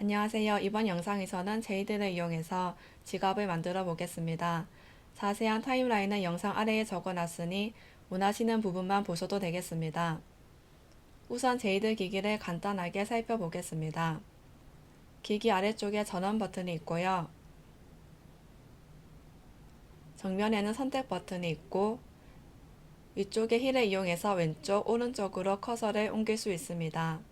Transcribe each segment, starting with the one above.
안녕하세요. 이번 영상에서는 제이드를 이용해서 지갑을 만들어 보겠습니다. 자세한 타임라인은 영상 아래에 적어놨으니 원하시는 부분만 보셔도 되겠습니다. 우선 제이드 기기를 간단하게 살펴보겠습니다. 기기 아래쪽에 전원 버튼이 있고요. 정면에는 선택 버튼이 있고 위쪽에 힐을 이용해서 왼쪽, 오른쪽으로 커서를 옮길 수 있습니다.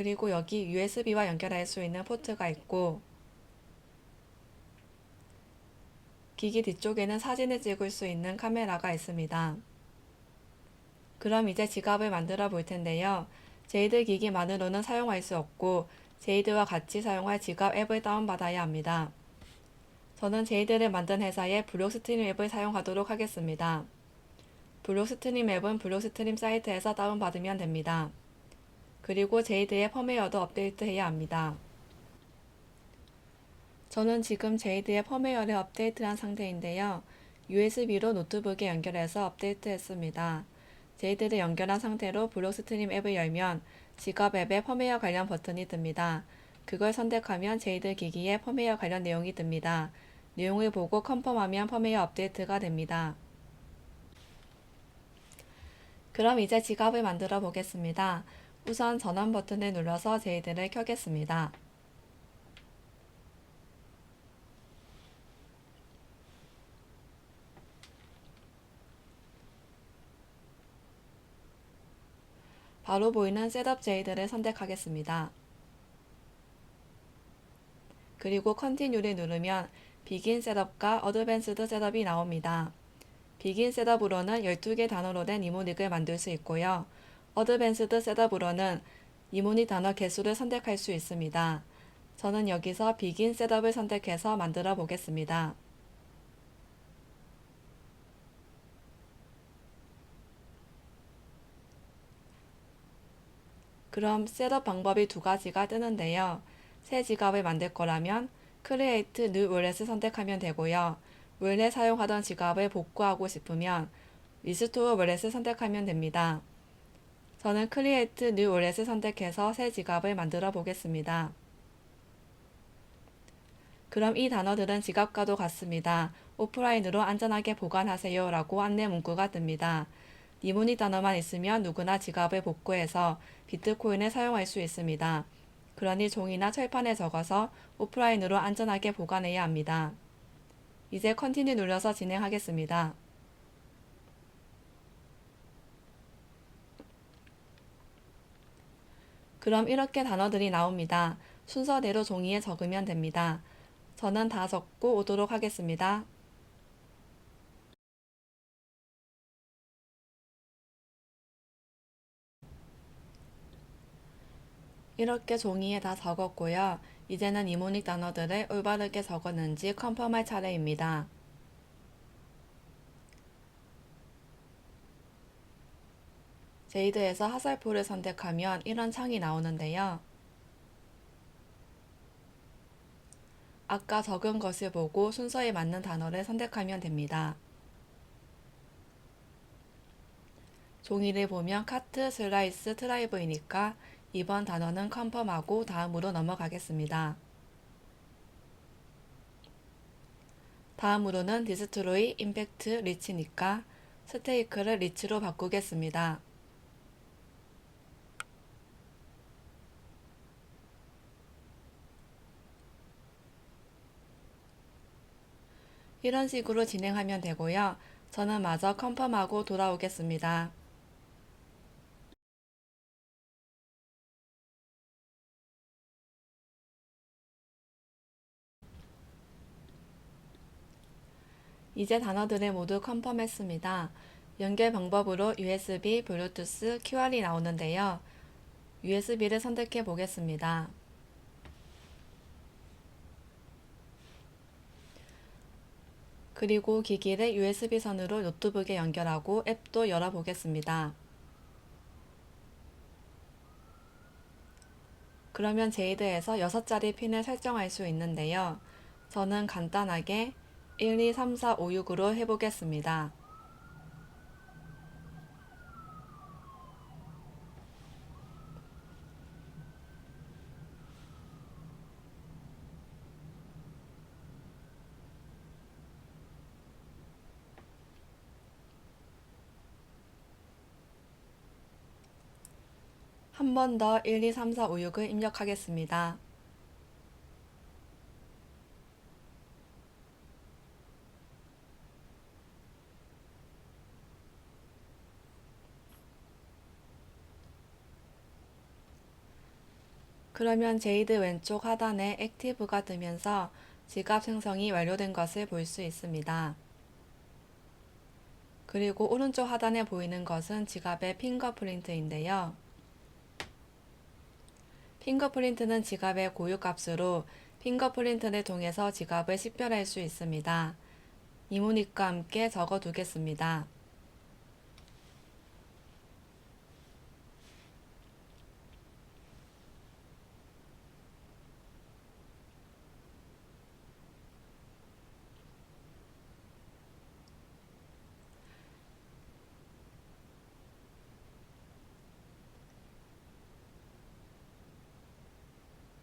그리고 여기 USB와 연결할 수 있는 포트가 있고 기기 뒤쪽에는 사진을 찍을 수 있는 카메라가 있습니다. 그럼 이제 지갑을 만들어 볼 텐데요. 제이드 기기만으로는 사용할 수 없고 제이드와 같이 사용할 지갑 앱을 다운받아야 합니다. 저는 제이드를 만든 회사의 블록스트림 앱을 사용하도록 하겠습니다. 블록스트림 앱은 블록스트림 사이트에서 다운받으면 됩니다. 그리고 제이드의 펌웨어도 업데이트해야 합니다. 저는 지금 제이드의 펌웨어를 업데이트한 상태인데요. USB로 노트북에 연결해서 업데이트했습니다. 제이드를 연결한 상태로 블록 스트림 앱을 열면 지갑 앱에 펌웨어 관련 버튼이 뜹니다. 그걸 선택하면 제이드 기기에 펌웨어 관련 내용이 뜹니다. 내용을 보고 컨펌하면 펌웨어 업데이트가 됩니다. 그럼 이제 지갑을 만들어 보겠습니다. 우선 전원 버튼을 눌러서 제이드를 켜겠습니다. 바로 보이는 셋업 제이드를 선택하겠습니다. 그리고 컨티뉴를 누르면 비긴 셋업과 어드밴스드 셋업이 나옵니다. 비긴 셋업으로는 12개 단어로 된 이모닉을 만들 수 있고요. 어드밴스드 셋업으로는 이모닉 단어 개수를 선택할 수 있습니다. 저는 여기서 비긴 셋업을 선택해서 만들어 보겠습니다. 그럼 셋업 방법이 두 가지가 뜨는데요. 새 지갑을 만들 거라면 Create New Wallet을 선택하면 되고요. 원래 사용하던 지갑을 복구하고 싶으면 Restore Wallet을 선택하면 됩니다. 저는 Create New Wallet을 선택해서 새 지갑을 만들어 보겠습니다. 그럼 이 단어들은 지갑과도 같습니다. 오프라인으로 안전하게 보관하세요 라고 안내 문구가 뜹니다. 니모니 단어만 있으면 누구나 지갑을 복구해서 비트코인을 사용할 수 있습니다. 그러니 종이나 철판에 적어서 오프라인으로 안전하게 보관해야 합니다. 이제 컨티뉴 눌러서 진행하겠습니다. 그럼 이렇게 단어들이 나옵니다. 순서대로 종이에 적으면 됩니다. 저는 다 적고 오도록 하겠습니다. 이렇게 종이에 다 적었고요. 이제는 이모닉 단어들을 올바르게 적었는지 컨펌할 차례입니다. 제이드에서 하살표를 선택하면 이런 창이 나오는데요. 아까 적은 것을 보고 순서에 맞는 단어를 선택하면 됩니다. 종이를 보면 카트, 슬라이스, 트라이브이니까 이번 단어는 컨펌하고 다음으로 넘어가겠습니다. 다음으로는 디스트로이, 임팩트, 리치니까 스테이크를 리치로 바꾸겠습니다. 이런 식으로 진행하면 되고요. 저는 마저 컨펌하고 돌아오겠습니다. 이제 단어들을 모두 컨펌했습니다. 연결 방법으로 USB, 블루투스, QR이 나오는데요. USB를 선택해 보겠습니다. 그리고 기기를 USB선으로 노트북에 연결하고 앱도 열어보겠습니다. 그러면 제이드에서 6자리 핀을 설정할 수 있는데요. 저는 간단하게 1, 2, 3, 4, 5, 6으로 해보겠습니다. 한 번 더 1, 2, 3, 4, 5, 6을 입력하겠습니다. 그러면 제이드 왼쪽 하단에 액티브가 뜨면서 지갑 생성이 완료된 것을 볼 수 있습니다. 그리고 오른쪽 하단에 보이는 것은 지갑의 핑거프린트인데요. 핑거프린트는 지갑의 고유 값으로 핑거프린트를 통해서 지갑을 식별할 수 있습니다. 이모닉과 함께 적어 두겠습니다.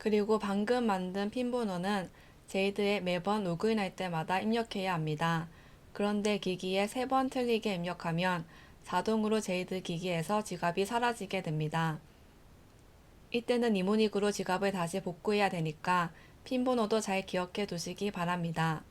그리고 방금 만든 핀 번호는 제이드에 매번 로그인할 때마다 입력해야 합니다. 그런데 기기에 세번 틀리게 입력하면 자동으로 제이드 기기에서 지갑이 사라지게 됩니다. 이때는 이모닉으로 지갑을 다시 복구해야 되니까 핀 번호도 잘 기억해 두시기 바랍니다.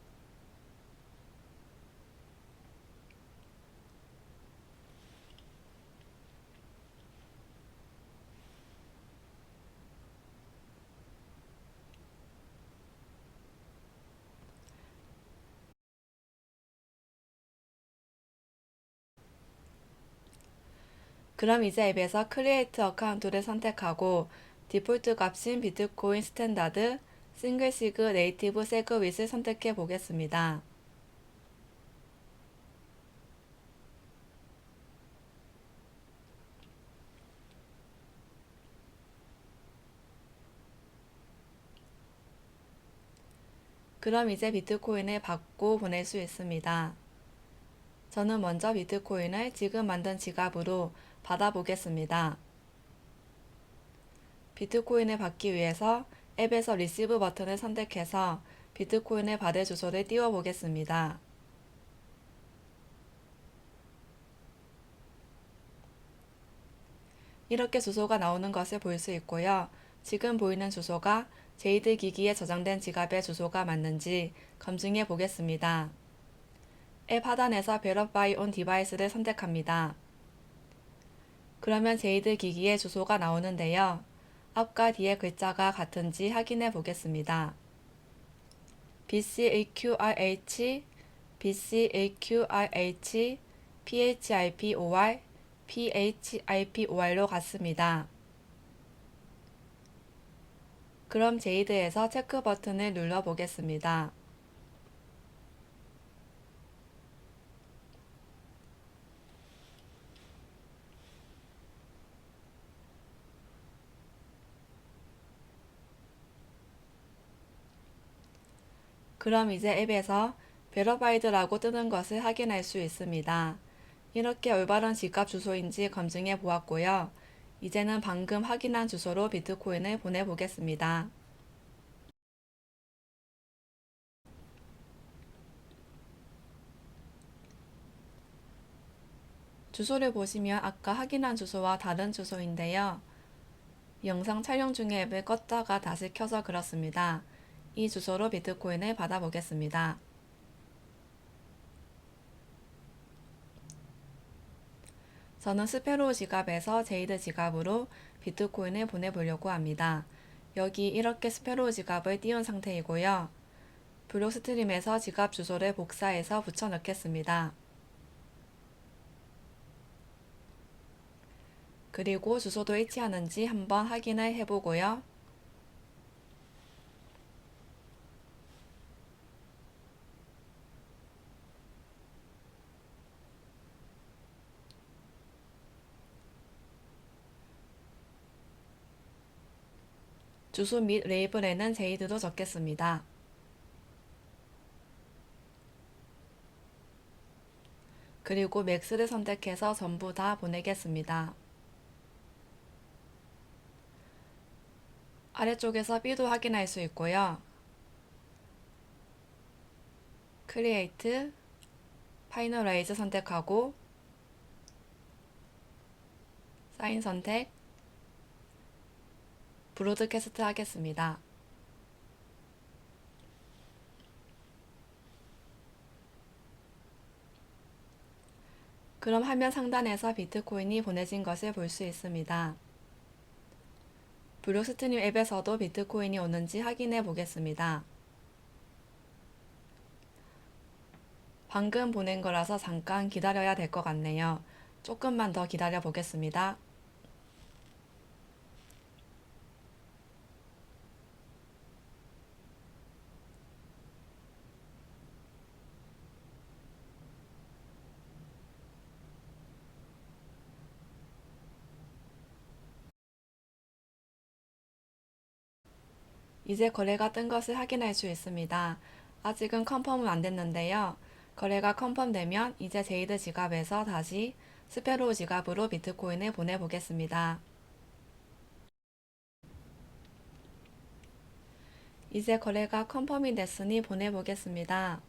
그럼 이제 앱에서 크리에이트 어카운트를 선택하고 디폴트 값인 비트코인 스탠다드 싱글 시그 네이티브 세그 윗을 선택해 보겠습니다. 그럼 이제 비트코인을 받고 보낼 수 있습니다. 저는 먼저 비트코인을 지금 만든 지갑으로 받아보겠습니다. 비트코인을 받기 위해서 앱에서 리시브 버튼을 선택해서 비트코인을 받을 주소를 띄워 보겠습니다. 이렇게 주소가 나오는 것을 볼 수 있고요. 지금 보이는 주소가 제이드 기기에 저장된 지갑의 주소가 맞는지 검증해 보겠습니다. 앱 하단에서 Verify on Device를 선택합니다. 그러면 제이드 기기의 주소가 나오는데요. 앞과 뒤의 글자가 같은지 확인해 보겠습니다. BCAQRH, BCAQRH, PHIPOR, PHIPOR로 같습니다. 그럼 제이드에서 체크 버튼을 눌러 보겠습니다. 그럼 이제 앱에서 Verified라고 뜨는 것을 확인할 수 있습니다. 이렇게 올바른 지갑 주소인지 검증해 보았고요. 이제는 방금 확인한 주소로 비트코인을 보내보겠습니다. 주소를 보시면 아까 확인한 주소와 다른 주소인데요. 영상 촬영 중에 앱을 껐다가 다시 켜서 그렇습니다. 이 주소로 비트코인을 받아보겠습니다. 저는 스페로 지갑에서 제이드 지갑으로 비트코인을 보내보려고 합니다. 여기 이렇게 스페로 지갑을 띄운 상태이고요. 블록 스트림에서 지갑 주소를 복사해서 붙여 넣겠습니다. 그리고 주소도 일치하는지 한번 확인을 해보고요. 주소 및 레이블에는 제이드도 적겠습니다. 그리고 맥스를 선택해서 전부 다 보내겠습니다. 아래쪽에서 B도 확인할 수 있고요. 크리에이트, 파이널라이즈 선택하고 사인 선택, 브로드캐스트 하겠습니다. 그럼 화면 상단에서 비트코인이 보내진 것을 볼 수 있습니다. 블록스트림 앱에서도 비트코인이 오는지 확인해 보겠습니다. 방금 보낸 거라서 잠깐 기다려야 될 것 같네요. 조금만 더 기다려 보겠습니다. 이제 거래가 뜬 것을 확인할 수 있습니다. 아직은 컨펌은 안 됐는데요. 거래가 컨펌되면 이제 제이드 지갑에서 다시 스페로우 지갑으로 비트코인을 보내보겠습니다. 이제 거래가 컨펌이 됐으니 보내보겠습니다.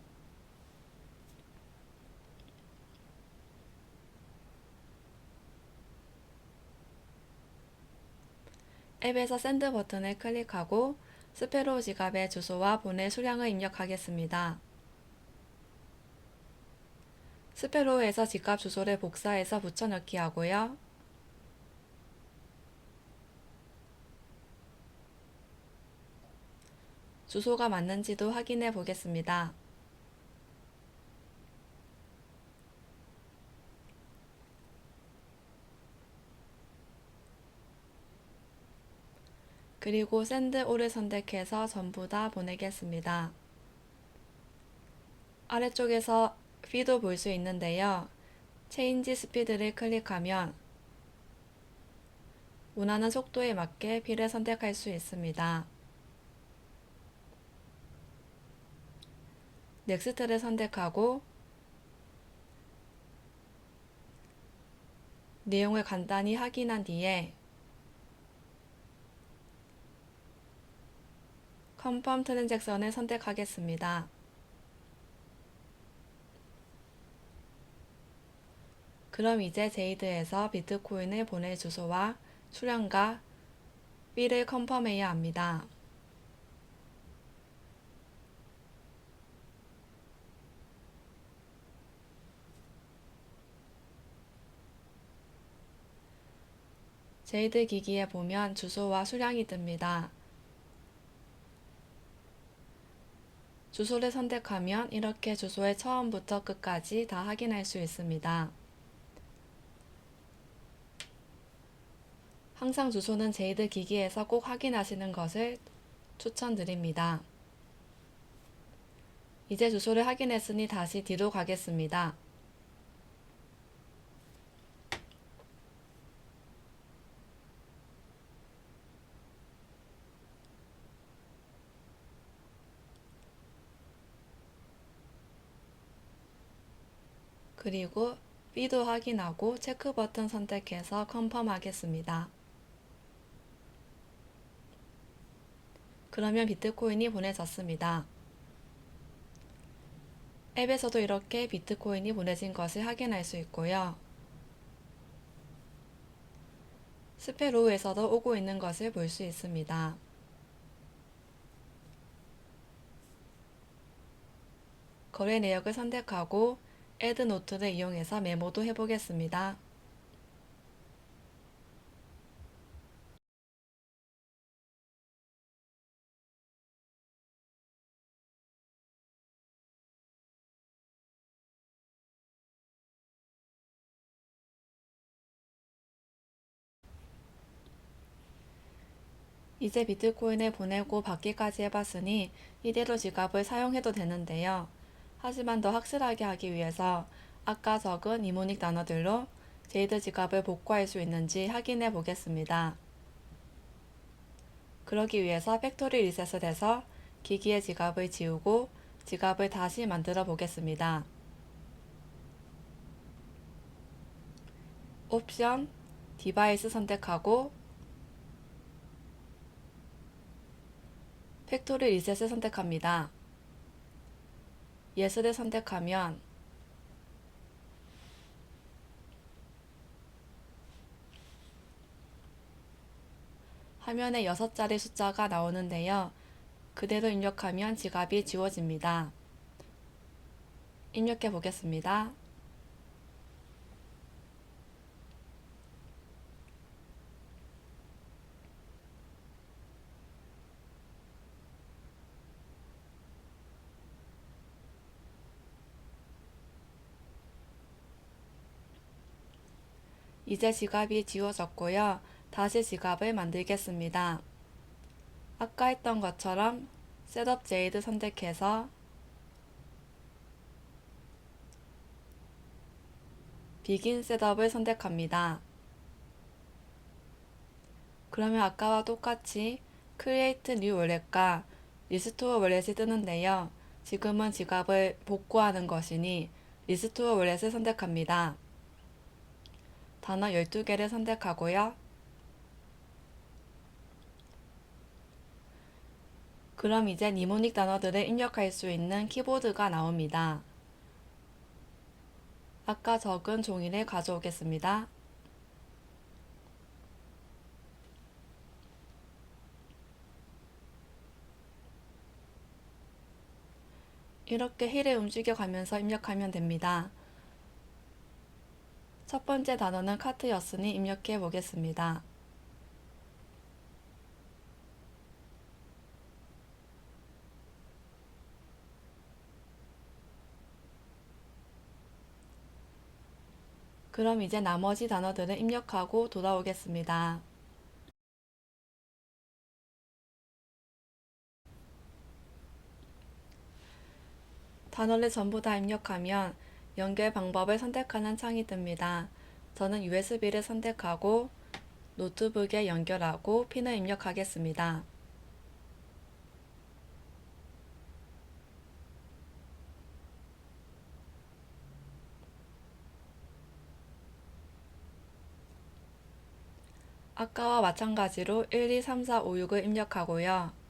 앱에서 샌드 버튼을 클릭하고 스페로우 지갑의 주소와 보낼 수량을 입력하겠습니다. 스페로우에서 지갑 주소를 복사해서 붙여넣기 하고요. 주소가 맞는지도 확인해 보겠습니다. 그리고 샌드 올을 선택해서 전부 다 보내겠습니다. 아래쪽에서 피도 볼 수 있는데요. 체인지 스피드를 클릭하면 원하는 속도에 맞게 피를 선택할 수 있습니다. 넥스트를 선택하고 내용을 간단히 확인한 뒤에 컨펌 트랜잭션을 선택하겠습니다. 그럼 이제 제이드에서 비트코인을 보낼 주소와 수량과 B를 컨펌해야 합니다. 제이드 기기에 보면 주소와 수량이 뜹니다. 주소를 선택하면 이렇게 주소의 처음부터 끝까지 다 확인할 수 있습니다. 항상 주소는 제이드 기기에서 꼭 확인하시는 것을 추천드립니다. 이제 주소를 확인했으니 다시 뒤로 가겠습니다. 그리고 B도 확인하고 체크 버튼 선택해서 컨펌 하겠습니다. 그러면 비트코인이 보내졌습니다. 앱에서도 이렇게 비트코인이 보내진 것을 확인할 수 있고요. 스페로우에서도 오고 있는 것을 볼 수 있습니다. 거래 내역을 선택하고 애드 노트를 이용해서 메모도 해보겠습니다. 이제 비트코인을 보내고 받기까지 해봤으니 이대로 지갑을 사용해도 되는데요. 하지만 더 확실하게 하기 위해서 아까 적은 이모닉 단어들로 제이드 지갑을 복구할 수 있는지 확인해 보겠습니다. 그러기 위해서 팩토리 리셋을 해서 기기의 지갑을 지우고 지갑을 다시 만들어 보겠습니다. 옵션 디바이스 선택하고 팩토리 리셋을 선택합니다. 예스를 선택하면 화면에 6자리 숫자가 나오는데요. 그대로 입력하면 지갑이 지워집니다. 입력해 보겠습니다. 이제 지갑이 지워졌고요. 다시 지갑을 만들겠습니다. 아까 했던 것처럼 셋업 제이드 선택해서 비긴 셋업을 선택합니다. 그러면 아까와 똑같이 Create New Wallet과 Restore Wallet이 뜨는데요. 지금은 지갑을 복구하는 것이니 Restore Wallet을 선택합니다. 단어 12개를 선택하고요. 그럼 이제 니모닉 단어들을 입력할 수 있는 키보드가 나옵니다. 아까 적은 종이를 가져오겠습니다. 이렇게 힐을 움직여 가면서 입력하면 됩니다. 첫 번째 단어는 카트였으니 입력해 보겠습니다. 그럼 이제 나머지 단어들을 입력하고 돌아오겠습니다. 단어를 전부 다 입력하면 연결 방법을 선택하는 창이 뜹니다. 저는 USB를 선택하고 노트북에 연결하고 핀을 입력하겠습니다. 아까와 마찬가지로 1, 2, 3, 4, 5, 6을 입력하고요.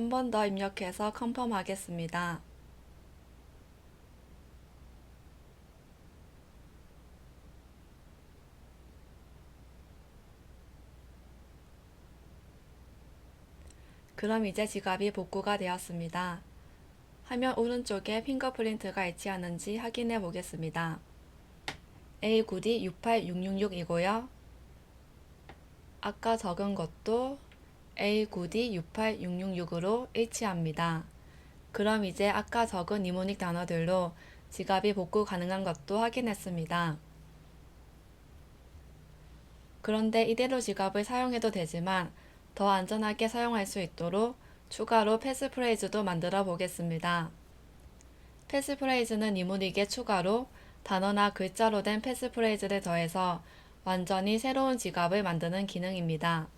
한 번 더 입력해서 컨펌 하겠습니다. 그럼 이제 지갑이 복구가 되었습니다. 화면 오른쪽에 핑거프린트가 않은지 확인해 보겠습니다. A9D 68666이고요. 아까 적은 것도 A9D 68666으로 일치합니다. 그럼 이제 아까 적은 니모닉 단어들로 지갑이 복구 가능한 것도 확인했습니다. 그런데 이대로 지갑을 사용해도 되지만 더 안전하게 사용할 수 있도록 추가로 패스프레이즈도 만들어 보겠습니다. 패스프레이즈는 니모닉에 추가로 단어나 글자로 된 패스프레이즈를 더해서 완전히 새로운 지갑을 만드는 기능입니다.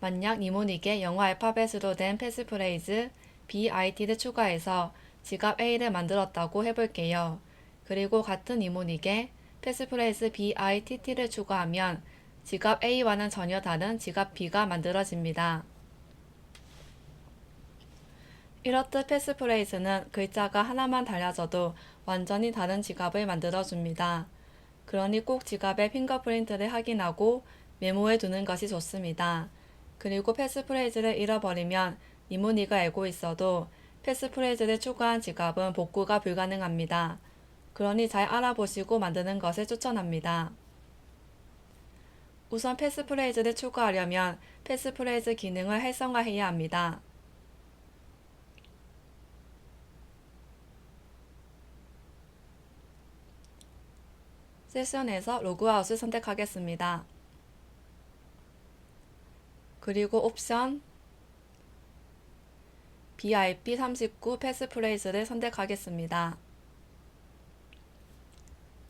만약 니모닉에 영어 알파벳으로 된 패스프레이즈 BIT를 추가해서 지갑 A를 만들었다고 해볼게요. 그리고 같은 니모닉에 패스프레이즈 BITT를 추가하면 지갑 A와는 전혀 다른 지갑 B가 만들어집니다. 이렇듯 패스프레이즈는 글자가 하나만 달라져도 완전히 다른 지갑을 만들어줍니다. 그러니 꼭 지갑의 핑거프린트를 확인하고 메모해 두는 것이 좋습니다. 그리고 패스프레이즈를 잃어버리면 니모니가 알고 있어도 패스프레이즈를 추가한 지갑은 복구가 불가능합니다. 그러니 잘 알아보시고 만드는 것을 추천합니다. 우선 패스프레이즈를 추가하려면 패스프레이즈 기능을 활성화해야 합니다. 세션에서 로그아웃을 선택하겠습니다. 그리고 옵션 BIP39 패스프레이즈를 선택하겠습니다.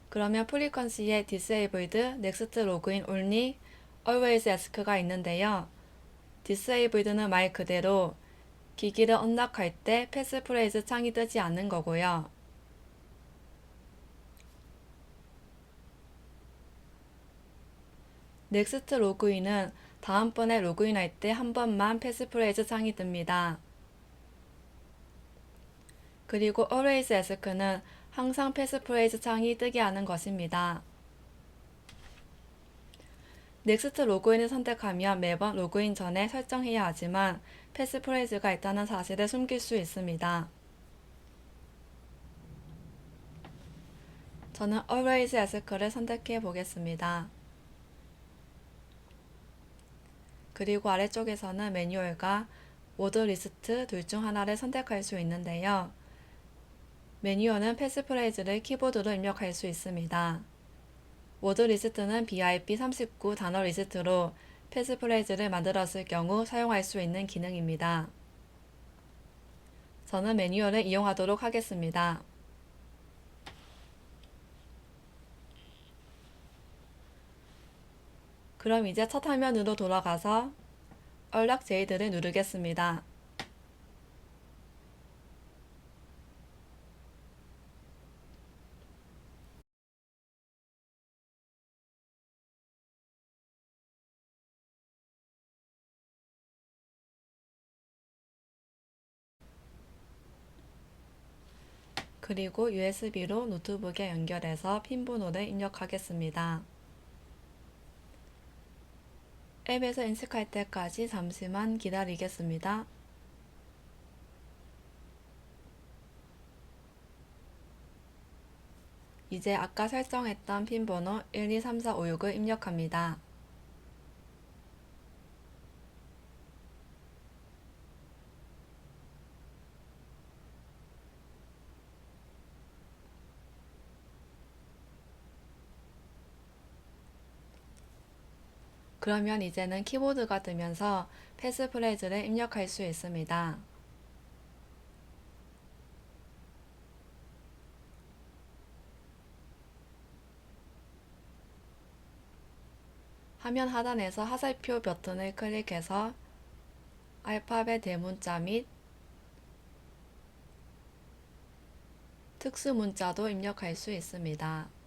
그러면 프리퀀시에 Disabled, Next Login Only, Always Ask가 있는데요. Disabled는 말 그대로 기기를 언락할 때 패스프레이즈 창이 뜨지 않는 거고요. 넥스트 로그인은 다음번에 로그인할 때 한 번만 패스프레이즈 창이 뜹니다. 그리고 Always Ask는 항상 패스프레이즈 창이 뜨게 하는 것입니다. 넥스트 로그인을 선택하면 매번 로그인 전에 설정해야 하지만 패스프레이즈가 있다는 사실을 숨길 수 있습니다. 저는 Always Ask를 선택해 보겠습니다. 그리고 아래쪽에서는 매뉴얼과 워드 리스트 둘 중 하나를 선택할 수 있는데요. 매뉴얼은 패스프레이즈를 키보드로 입력할 수 있습니다. 워드 리스트는 BIP39 단어 리스트로 패스프레이즈를 만들었을 경우 사용할 수 있는 기능입니다. 저는 매뉴얼을 이용하도록 하겠습니다. 그럼 이제 첫 화면으로 돌아가서 얼락 제이드를 누르겠습니다. 그리고 USB로 노트북에 연결해서 핀 번호를 입력하겠습니다. 앱에서 인식할 때까지 잠시만 기다리겠습니다. 이제 아까 설정했던 핀 번호 123456을 입력합니다. 그러면 이제는 키보드가 뜨면서 패스프레이즈를 입력할 수 있습니다. 화면 하단에서 화살표 버튼을 클릭해서 알파벳 대문자 및 특수 문자도 입력할 수 있습니다.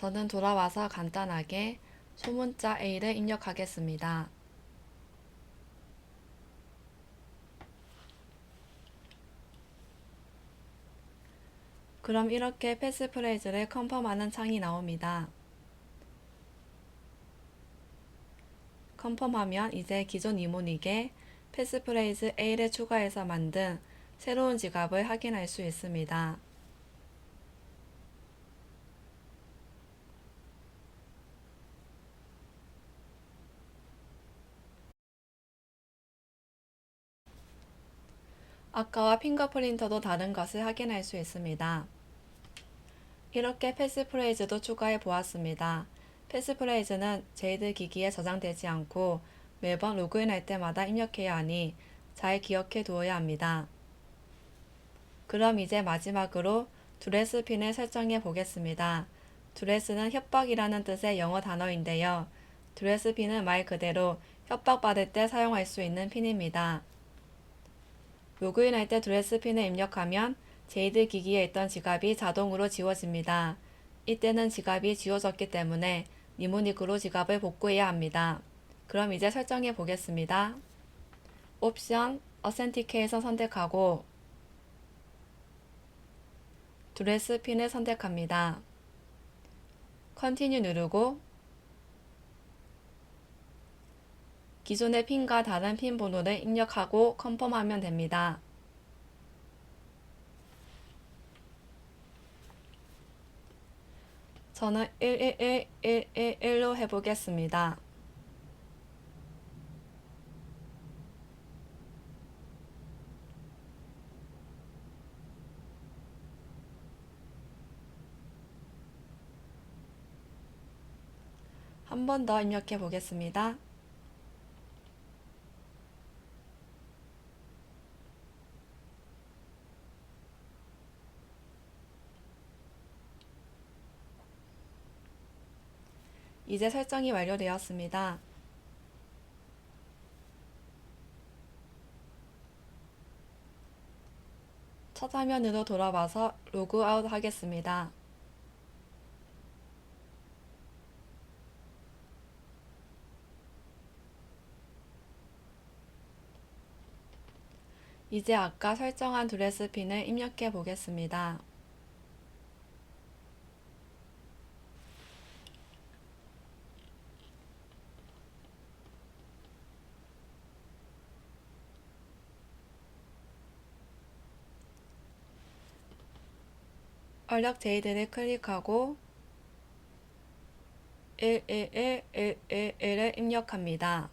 저는 돌아와서 간단하게 소문자 A를 입력하겠습니다. 그럼 이렇게 패스프레이즈를 컨펌하는 창이 나옵니다. 컨펌하면 이제 기존 이모닉에 패스프레이즈 A를 추가해서 만든 새로운 지갑을 확인할 수 있습니다. 아까와 핑거프린터도 다른 것을 확인할 수 있습니다. 이렇게 패스프레이즈도 추가해 보았습니다. 패스프레이즈는 제이드 기기에 저장되지 않고 매번 로그인할 때마다 입력해야 하니 잘 기억해 두어야 합니다. 그럼 이제 마지막으로 드레스 핀을 설정해 보겠습니다. 드레스는 협박이라는 뜻의 영어 단어인데요. 드레스 핀은 말 그대로 협박받을 때 사용할 수 있는 핀입니다. 로그인할 때 드레스 핀을 입력하면 제이드 기기에 있던 지갑이 자동으로 지워집니다. 이때는 지갑이 지워졌기 때문에 니모닉으로 지갑을 복구해야 합니다. 그럼 이제 설정해 보겠습니다. 옵션 어센티케이션 선택하고 드레스 핀을 선택합니다. 컨티뉴 누르고 기존의 핀과 다른 핀 번호를 입력하고 컨펌하면 됩니다. 저는 111111로 해보겠습니다. 한 번 더 입력해 보겠습니다. 이제 설정이 완료되었습니다. 첫 화면으로 돌아와서 로그아웃 하겠습니다. 이제 아까 설정한 드레스핀을 입력해 보겠습니다. 얼력 제이드를 클릭하고 11111을 입력합니다.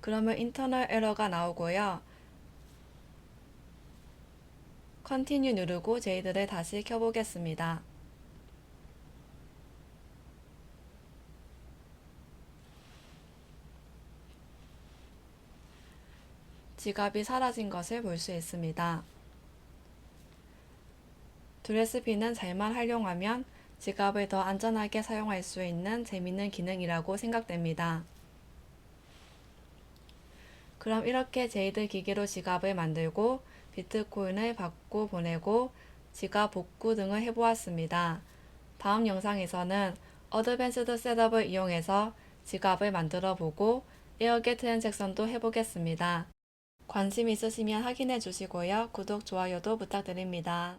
그러면 인터널 에러가 나오고요. 컨티뉴 누르고 제이드를 다시 켜보겠습니다. 지갑이 사라진 것을 볼 수 있습니다. 드레스핀은 잘만 활용하면 지갑을 더 안전하게 사용할 수 있는 재밌는 기능이라고 생각됩니다. 그럼 이렇게 제이드 기기로 지갑을 만들고 비트코인을 받고 보내고 지갑 복구 등을 해보았습니다. 다음 영상에서는 어드밴스드 셋업을 이용해서 지갑을 만들어 보고 에어겟 트랜잭션도 해보겠습니다. 관심 있으시면 확인해 주시고요. 구독, 좋아요도 부탁드립니다.